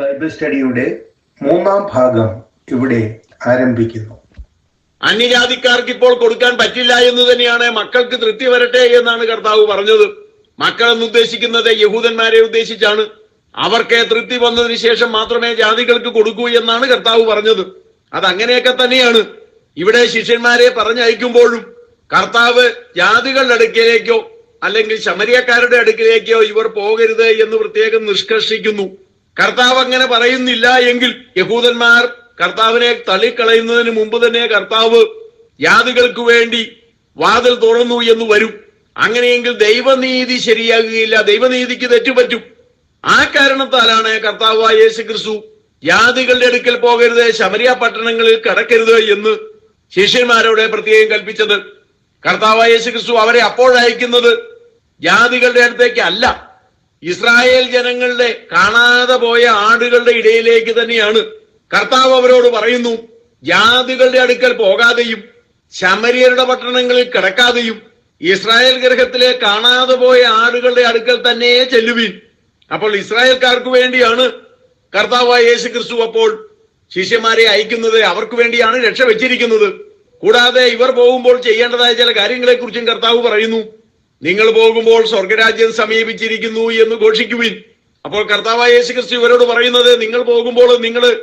Bible സ്റ്റഡിയുടെ മൂന്നാം ഭാഗം ഇവിടെ ആരംഭിക്കുന്നു. അന്യജാതിക്കാർക്ക് ഇപ്പോൾ കൊടുക്കാൻ പറ്റില്ല എന്ന് തന്നെയാണ് മക്കൾക്ക് തൃപ്തി വരട്ടെ എന്നാണ് കർത്താവ് പറഞ്ഞത്. മക്കൾ എന്ന് ഉദ്ദേശിക്കുന്നത് യഹൂദന്മാരെ ഉദ്ദേശിച്ചാണ്. അവർക്ക് തൃപ്തി വന്നതിന് ശേഷം മാത്രമേ ജാതികൾക്ക് കൊടുക്കൂ എന്നാണ് കർത്താവ് പറഞ്ഞത്. അത് അങ്ങനെയൊക്കെ തന്നെയാണ്. ഇവിടെ ശിഷ്യന്മാരെ പറഞ്ഞയക്കുമ്പോഴും കർത്താവ് ജാതികളുടെ അടുക്കിലേക്കോ അല്ലെങ്കിൽ ശമരിയക്കാരുടെ അടുക്കിലേക്കോ ഇവർ പോകരുത് എന്ന് പ്രത്യേകം നിഷ്കർഷിക്കുന്നു. കർത്താവ് അങ്ങനെ പറയുന്നില്ല എങ്കിൽ യഹൂദന്മാർ കർത്താവിനെ തള്ളിക്കളയുന്നതിന് മുമ്പ് തന്നെ കർത്താവ് യാദുകൾക്ക് വേണ്ടി വാതിൽ തുറന്നു എന്ന് വരും. അങ്ങനെയെങ്കിൽ ദൈവനീതി ശരിയാകുകയില്ല. ദൈവനീതിക്ക് തെറ്റുപറ്റും ആ കാരണത്താലാണ് കർത്താവ് യേശു ക്രിസ്തു ജാതികളുടെ അടുക്കൽ പോകരുത് ശമരിയ പട്ടണങ്ങളിൽ കടക്കരുത് എന്ന് ശിഷ്യന്മാരോട് പ്രത്യേകം കൽപ്പിച്ചത്. കർത്താവ് യേശു ക്രിസ്തു അവരെ അപ്പോഴയക്കുന്നത് ജാതികളുടെ അടുത്തേക്ക് അല്ല. ഇസ്രായേൽ ജനങ്ങളുടെ കാണാതെ പോയ ആടുകളുടെ ഇടയിലേക്ക് തന്നെയാണ്. കർത്താവ് അവരോട് പറയുന്നു ജാതികളുടെ അടുക്കൽ പോകാതെയും ശമരിയരുടെ പട്ടണങ്ങളിൽ കിടക്കാതെയും ഇസ്രായേൽ ഗ്രഹത്തിലെ കാണാതെ പോയ ആടുകളുടെ അടുക്കൽ തന്നെ ചെല്ലുവിൻ. അപ്പോൾ ഇസ്രായേൽക്കാർക്ക് വേണ്ടിയാണ് കർത്താവായ യേശു ക്രിസ്തു അപ്പോൾ ശിഷ്യന്മാരെ അയക്കുന്നത് അവർക്ക് വേണ്ടിയാണ് രക്ഷ വെച്ചിരിക്കുന്നത്. കൂടാതെ ഇവർ പോകുമ്പോൾ ചെയ്യേണ്ടതായ ചില കാര്യങ്ങളെ കുറിച്ചും കർത്താവ് പറയുന്നു. നിങ്ങൾ പോകുമ്പോൾ സ്വർഗരാജ്യം സമീപിച്ചിരിക്കുന്നു എന്ന് ഘോഷിക്കുവിൻ. അപ്പോൾ കർത്താവായ യേശു ക്രിസ്തു ഇവരോട് പറയുന്നത് നിങ്ങൾ പോകുമ്പോൾ നിങ്ങൾ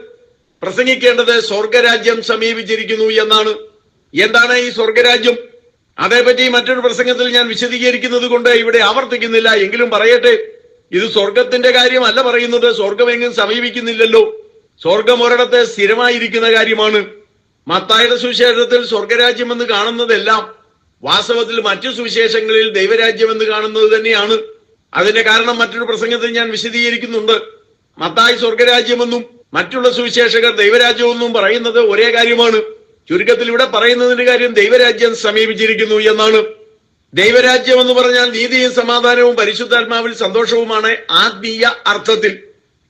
പ്രസംഗിക്കേണ്ടത് സ്വർഗരാജ്യം സമീപിച്ചിരിക്കുന്നു എന്നാണ്. എന്താണ് ഈ സ്വർഗരാജ്യം? അതേപറ്റി മറ്റൊരു പ്രസംഗത്തിൽ ഞാൻ വിശദീകരിക്കുന്നത് കൊണ്ട് ഇവിടെ ആവർത്തിക്കുന്നില്ല. എങ്കിലും പറയട്ടെ ഇത് സ്വർഗത്തിന്റെ കാര്യമല്ല പറയുന്നത്. സ്വർഗമെങ്ങും സമീപിക്കുന്നില്ലല്ലോ. സ്വർഗം ഒരിടത്ത് സ്ഥിരമായിരിക്കുന്ന കാര്യമാണ്. മത്തായുടെ സുശേഷത്തിൽ സ്വർഗരാജ്യം എന്ന് കാണുന്നതെല്ലാം വാസ്തവത്തിൽ മറ്റു സുവിശേഷങ്ങളിൽ ദൈവരാജ്യം എന്ന് കാണുന്നത് തന്നെയാണ്. അതിന്റെ കാരണം മറ്റൊരു പ്രസംഗത്തിൽ ഞാൻ വിശദീകരിക്കുന്നുണ്ട്. മത്തായി സ്വർഗരാജ്യമെന്നും മറ്റുള്ള സുവിശേഷകർ ദൈവരാജ്യമെന്നും പറയുന്നത് ഒരേ കാര്യമാണ്. ചുരുക്കത്തിൽ ഇവിടെ പറയുന്നതിന്റെ കാര്യം ദൈവരാജ്യം സമീപിച്ചിരിക്കുന്നു എന്നാണ്. ദൈവരാജ്യം എന്ന് പറഞ്ഞാൽ നീതിയും സമാധാനവും പരിശുദ്ധാത്മാവിൽ സന്തോഷവുമാണ് ആത്മീയ അർത്ഥത്തിൽ.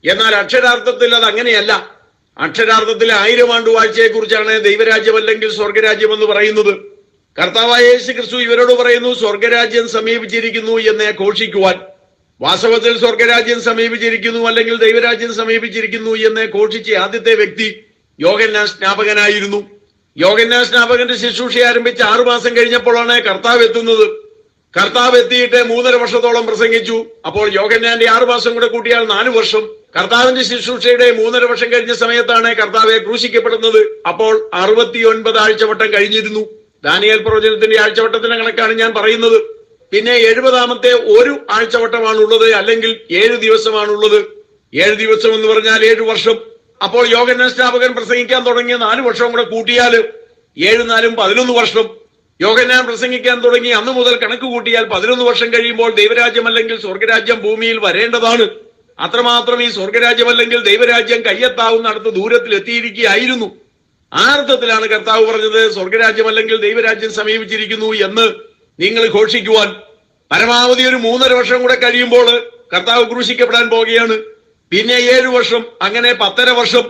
എന്നാൽ അക്ഷരാർത്ഥത്തിൽ അത് അങ്ങനെയല്ല. അക്ഷരാർത്ഥത്തിൽ ആയിരം ആണ്ട് വാഴ്ചയെ കുറിച്ചാണ് ദൈവരാജ്യം അല്ലെങ്കിൽ സ്വർഗരാജ്യം എന്ന് പറയുന്നത്. കർത്താവായ യേശു ക്രിസ്തു ഇവരോട് പറയുന്നു സ്വർഗരാജ്യം സമീപിച്ചിരിക്കുന്നു എന്ന് ഘോഷിക്കുവാൻ. വാസ്തവത്തിൽ സ്വർഗരാജ്യം സമീപിച്ചിരിക്കുന്നു അല്ലെങ്കിൽ ദൈവരാജ്യം സമീപിച്ചിരിക്കുന്നു എന്ന് ഘോഷിച്ച ആദ്യത്തെ വ്യക്തി യോഗന്നാ സ്നാപകനായിരുന്നു. യോഗന്നാ സ്നാപകന്റെ ശുശ്രൂഷ ആരംഭിച്ച് ആറുമാസം കഴിഞ്ഞപ്പോഴാണ് കർത്താവ് എത്തുന്നത്. കർത്താവ് എത്തിയിട്ട് മൂന്നര വർഷത്തോളം പ്രസംഗിച്ചു. അപ്പോൾ യോഗന്നാന്റെ ആറുമാസം കൂടെ കൂട്ടിയാൽ നാലു വർഷം. കർത്താവിന്റെ ശുശ്രൂഷയുടെ മൂന്നര വർഷം കഴിഞ്ഞ സമയത്താണ് കർത്താവെ ക്രൂശിക്കപ്പെടുന്നത്. അപ്പോൾ അറുപത്തി ഒൻപത് ആഴ്ചവട്ടം കഴിഞ്ഞിരുന്നു. ദാനിയൽ പ്രവചനത്തിന്റെ ആഴ്ചവട്ടത്തിന്റെ കണക്കാണ് ഞാൻ പറയുന്നത്. പിന്നെ എഴുപതാമത്തെ ഒരു ആഴ്ചവട്ടമാണുള്ളത് അല്ലെങ്കിൽ ഏഴ് ദിവസമാണുള്ളത്. ഏഴ് ദിവസം എന്ന് പറഞ്ഞാൽ ഏഴ് വർഷം. അപ്പോൾ യോഗന സ്നാപകൻ പ്രസംഗിക്കാൻ തുടങ്ങിയ നാല് വർഷം കൂടെ കൂട്ടിയാൽ ഏഴ് നാലും പതിനൊന്ന് വർഷം. യോഗനാൻ പ്രസംഗിക്കാൻ തുടങ്ങി അന്ന് മുതൽ കണക്ക് കൂട്ടിയാൽ പതിനൊന്ന് വർഷം കഴിയുമ്പോൾ ദൈവരാജ്യം അല്ലെങ്കിൽ സ്വർഗരാജ്യം ഭൂമിയിൽ വരേണ്ടതാണ്. അത്രമാത്രം ഈ സ്വർഗരാജ്യം അല്ലെങ്കിൽ ദൈവരാജ്യം കയ്യെത്താവുന്ന അടുത്ത് ദൂരത്തിൽ എത്തിയിരിക്കുകയായിരുന്നു. ആ അർത്ഥത്തിലാണ് കർത്താവ് പറഞ്ഞത്? സ്വർഗരാജ്യം അല്ലെങ്കിൽ ദൈവരാജ്യം സമീപിച്ചിരിക്കുന്നു എന്ന് നിങ്ങൾ ഘോഷിക്കുവാൻ പരമാവധി ഒരു മൂന്നര വർഷം കൂടെ കഴിയുമ്പോൾ കർത്താവ് ക്രൂശിക്കപ്പെടാൻ പോവുകയാണ്. പിന്നെ ഏഴു വർഷം അങ്ങനെ പത്തര വർഷം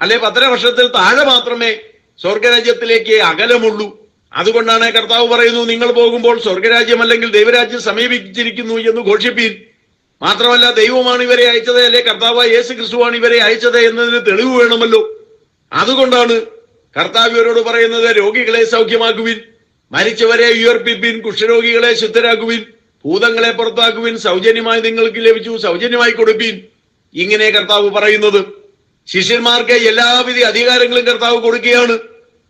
അല്ലെ പത്തര വർഷത്തിൽ താഴെ മാത്രമേ സ്വർഗരാജ്യത്തിലേക്ക് അകലമുള്ളൂ. അതുകൊണ്ടാണ് കർത്താവ് പറയുന്നു നിങ്ങൾ പോകുമ്പോൾ സ്വർഗരാജ്യം അല്ലെങ്കിൽ ദൈവരാജ്യം സമീപിച്ചിരിക്കുന്നു എന്ന് ഘോഷിപ്പീൻ. മാത്രമല്ല ദൈവമാണ് ഇവരെ അയച്ചത് അല്ലെ കർത്താവ് യേശു ക്രിസ്തുവാണ് ഇവരെ അയച്ചത് എന്നതിന് തെളിവ് വേണമല്ലോ. അതുകൊണ്ടാണ് കർത്താവ് ഇവരോട് പറയുന്നത് രോഗികളെ സൗഖ്യമാക്കുവിൻ മരിച്ചവരെ ഉയർപ്പിപ്പിൻ കുഷ്ഠരോഗികളെ ശുദ്ധരാക്കുവിൻ ഭൂതങ്ങളെ പുറത്താക്കുവിൻ സൗജന്യമായി നിങ്ങൾക്ക് ലഭിച്ചു സൗജന്യമായി കൊടുപ്പിൻ. ഇങ്ങനെ കർത്താവ് പറയുന്നത്. ശിഷ്യന്മാർക്ക് എല്ലാവിധ അധികാരങ്ങളും കർത്താവ് കൊടുക്കുകയാണ്.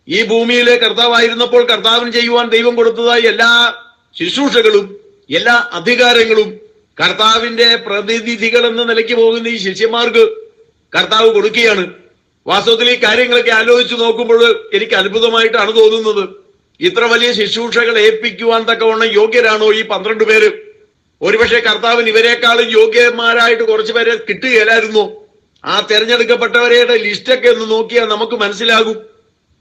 ഈ ഭൂമിയിലെ കർത്താവായിരുന്നപ്പോൾ കർത്താവിന് ചെയ്യുവാൻ ദൈവം കൊടുത്തതായ എല്ലാ ശുശ്രൂഷകളും എല്ലാ അധികാരങ്ങളും കർത്താവിന്റെ പ്രതിനിധികൾ എന്ന നിലയ്ക്ക് പോകുന്ന ഈ ശിഷ്യന്മാർക്ക് കർത്താവ് കൊടുക്കുകയാണ്. വാസ്തവത്തിൽ ഈ കാര്യങ്ങളൊക്കെ ആലോചിച്ച് നോക്കുമ്പോൾ എനിക്ക് അത്ഭുതമായിട്ടാണ് തോന്നുന്നത്. ഇത്ര വലിയ ശുശ്രൂഷകൾ ഏൽപ്പിക്കുവാൻ തക്കവണ്ണം യോഗ്യരാണോ ഈ പന്ത്രണ്ട് പേര്? ഒരുപക്ഷെ കർത്താവിന് ഇവരെക്കാളും യോഗ്യന്മാരായിട്ട് കുറച്ചു പേരെ കിട്ടുകയില്ലായിരുന്നോ. ആ തെരഞ്ഞെടുക്കപ്പെട്ടവരുടെ ലിസ്റ്റൊക്കെ ഒന്ന് നോക്കിയാൽ നമുക്ക് മനസ്സിലാകും.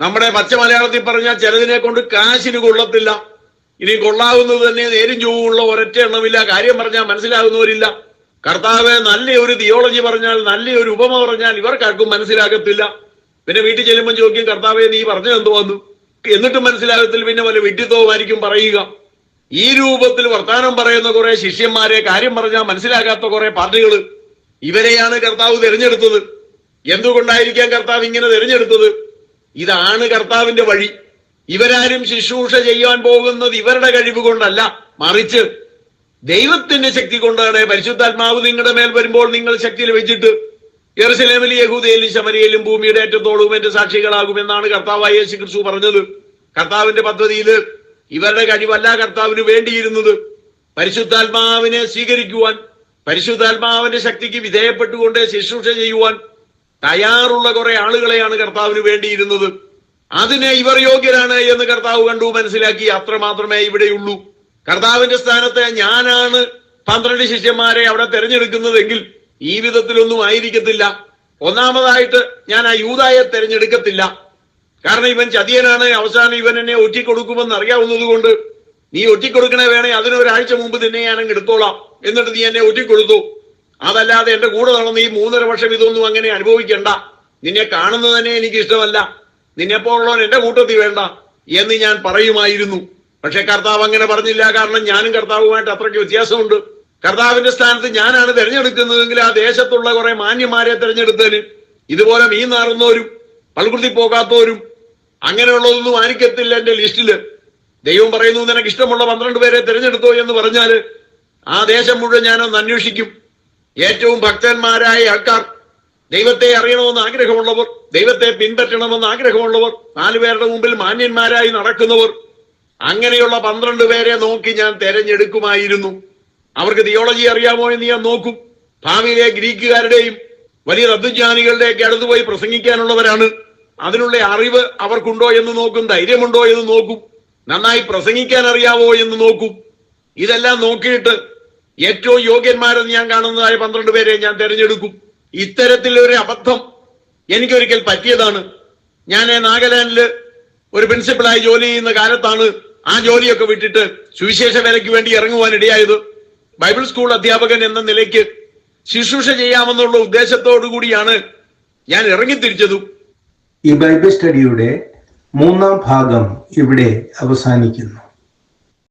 നമ്മുടെ പച്ച മലയാളത്തിൽ പറഞ്ഞാൽ ചിലതിനെ കൊണ്ട് കാശിന് കൊള്ളത്തില്ല. ഇനി കൊള്ളാവുന്നത് തന്നെ നേരും ചൊവ്വുള്ള ഒരൊറ്റ എണ്ണമില്ല. കാര്യം പറഞ്ഞാൽ മനസ്സിലാകുന്നവരില്ല. കർത്താവ് നല്ല ഒരു തിയോളജി പറഞ്ഞാൽ നല്ല ഒരു ഉപമ പറഞ്ഞാൽ ഇവർക്കാർക്കും മനസ്സിലാകത്തില്ല. പിന്നെ വീട്ടിൽ ചെല്ലുമ്പോൾ ചോദിക്കും കർത്താവെ നീ പറഞ്ഞു എന്ത് വന്നു എന്നിട്ടും മനസ്സിലാകത്തില്ല. പിന്നെ വല്ല വിട്ടിത്വമായിരിക്കും പറയുക. ഈ രൂപത്തിൽ വർത്താനം പറയുന്ന കുറെ ശിഷ്യന്മാരെ കാര്യം പറഞ്ഞാൽ മനസ്സിലാകാത്ത കുറെ പാർട്ടികൾ ഇവരെയാണ് കർത്താവ് തിരഞ്ഞെടുത്തത്. എന്തുകൊണ്ടായിരിക്കാം കർത്താവ് ഇങ്ങനെ തിരഞ്ഞെടുത്തത്? ഇതാണ് കർത്താവിന്റെ വഴി. ഇവരാരും ശുശ്രൂഷ ചെയ്യാൻ പോകുന്നത് ഇവരുടെ കഴിവ് കൊണ്ടല്ല. മറിച്ച് ദൈവത്തിന്റെ ശക്തി കൊണ്ടാണ് പരിശുദ്ധാത്മാവ് നിങ്ങളുടെ മേൽ വരുമ്പോൾ നിങ്ങൾ ശക്തിയിൽ ലഭിച്ചിട്ട് യെറുസലേമിലും യഹൂദയിലും ശമരിയിലും ഭൂമിയുടെ ഏറ്റത്തോളവും എന്റെ സാക്ഷികളാകുമെന്നാണ് കർത്താവായ യേശു ക്രിസ്തു പറഞ്ഞത്. കർത്താവിന്റെ പദ്ധതിയിൽ ഇവരുടെ കഴിവല്ല കർത്താവിന് വേണ്ടിയിരുന്നത്. പരിശുദ്ധാത്മാവിനെ സ്വീകരിക്കുവാൻ പരിശുദ്ധാത്മാവിന്റെ ശക്തിക്ക് വിധേയപ്പെട്ടുകൊണ്ട് ശുശ്രൂഷ ചെയ്യുവാൻ തയ്യാറുള്ള കുറെ ആളുകളെയാണ് കർത്താവിന് വേണ്ടിയിരുന്നത്. അതിനെ ഇവർ യോഗ്യരാണ് എന്ന് കർത്താവ് കണ്ടു മനസ്സിലാക്കി. അത്ര മാത്രമേ ഇവിടെയുള്ളൂ. കർത്താവിന്റെ സ്ഥാനത്ത് ഞാനാണ് പന്ത്രണ്ട് ശിഷ്യന്മാരെ അവിടെ തിരഞ്ഞെടുക്കുന്നതെങ്കിൽ ഈ വിധത്തിലൊന്നും ആയിരിക്കത്തില്ല. ഒന്നാമതായിട്ട് ഞാൻ ആ യൂതായെ തെരഞ്ഞെടുക്കത്തില്ല. കാരണം ഇവൻ ചതിയനാണ്. അവസാനം ഇവൻ എന്നെ ഒറ്റിക്കൊടുക്കുമെന്ന് അറിയാവുന്നത് കൊണ്ട് നീ ഒറ്റിക്കൊടുക്കണേ വേണേ. അതിനൊരാഴ്ച മുമ്പ് തന്നെ ഞാൻ അങ്ങ് എടുത്തോളാം. എന്നിട്ട് നീ എന്നെ ഒറ്റിക്കൊടുത്തു. അതല്ലാതെ എന്റെ കൂടെ നടന്ന് ഈ മൂന്നര വർഷം ഇതൊന്നും അങ്ങനെ അനുഭവിക്കണ്ട. നിന്നെ കാണുന്നത് തന്നെ എനിക്ക് ഇഷ്ടമല്ല നിന്നെപ്പോലുള്ളവൻ എന്റെ കൂട്ടത്തിൽ വേണ്ട എന്ന് ഞാൻ പറയുമായിരുന്നു. പക്ഷെ കർത്താവ് അങ്ങനെ പറഞ്ഞില്ല. കാരണം ഞാനും കർത്താവുമായിട്ട് അത്രയ്ക്ക് വ്യത്യാസമുണ്ട്. കർത്താവിന്റെ സ്ഥാനത്ത് ഞാനാണ് തിരഞ്ഞെടുക്കുന്നതെങ്കിൽ ആ ദേശത്തുള്ള കുറെ മാന്യന്മാരെ തിരഞ്ഞെടുത്തതിന് ഇതുപോലെ മീൻ നാറുന്നവരും പൽകുത്തി പോകാത്തവരും അങ്ങനെയുള്ളതൊന്നും ആയിരിക്കത്തില്ല എന്റെ ലിസ്റ്റിൽ ദൈവം പറയുന്നു നിനക്ക് ഇഷ്ടമുള്ള പന്ത്രണ്ട് പേരെ തിരഞ്ഞെടുത്തോ എന്ന് പറഞ്ഞാൽ ആ ദേശം മുഴുവൻ ഞാനൊന്ന് അന്വേഷിക്കും. ഏറ്റവും ഭക്തന്മാരായ ആൾക്കാർ ദൈവത്തെ അറിയണമെന്ന് ആഗ്രഹമുള്ളവർ ദൈവത്തെ പിൻപറ്റണമെന്ന് ആഗ്രഹമുള്ളവർ നാലുപേരുടെ മുമ്പിൽ മാന്യന്മാരായി നടക്കുന്നവർ അങ്ങനെയുള്ള പന്ത്രണ്ട് പേരെ നോക്കി ഞാൻ തെരഞ്ഞെടുക്കുമായിരുന്നു. അവർക്ക് തിയോളജി അറിയാമോ എന്ന് ഞാൻ നോക്കും. ഭാവിയിലെ ഗ്രീക്കുകാരുടെയും വലിയ റദ്ദുജ്ഞാനികളുടെയൊക്കെ അടുത്ത് പോയി പ്രസംഗിക്കാനുള്ളവരാണ്. അതിനുള്ള അറിവ് അവർക്കുണ്ടോ എന്ന് നോക്കും ധൈര്യമുണ്ടോ എന്ന് നോക്കും. നന്നായി പ്രസംഗിക്കാൻ അറിയാവോ എന്ന് നോക്കും. ഇതെല്ലാം നോക്കിയിട്ട് ഏറ്റവും യോഗ്യന്മാരെന്ന് ഞാൻ കാണുന്നതായ പന്ത്രണ്ട് പേരെ ഞാൻ തെരഞ്ഞെടുക്കും. ഇത്തരത്തിലൊരു അബദ്ധം എനിക്കൊരിക്കൽ പറ്റിയതാണ്. ഞാൻ നാഗാലാൻഡിൽ ഒരു പ്രിൻസിപ്പളായി ജോലി ചെയ്യുന്ന കാലത്താണ് ആ ജോലിയൊക്കെ വിട്ടിട്ട് സുവിശേഷ വേലയ്ക്ക് വേണ്ടി ഇറങ്ങുവാൻ ഇടയായത് ബൈബിൾ സ്കൂൾ അധ്യാപകൻ എന്ന നിലയ്ക്ക് ശുശ്രൂഷ ചെയ്യാമെന്നുള്ള ഉദ്ദേശത്തോടു കൂടിയാണ് ഞാൻ ഇറങ്ങിത്തിരിച്ചതും. ഈ ബൈബിൾ സ്റ്റഡിയുടെ മൂന്നാം ഭാഗം ഇവിടെ അവസാനിക്കുന്നു.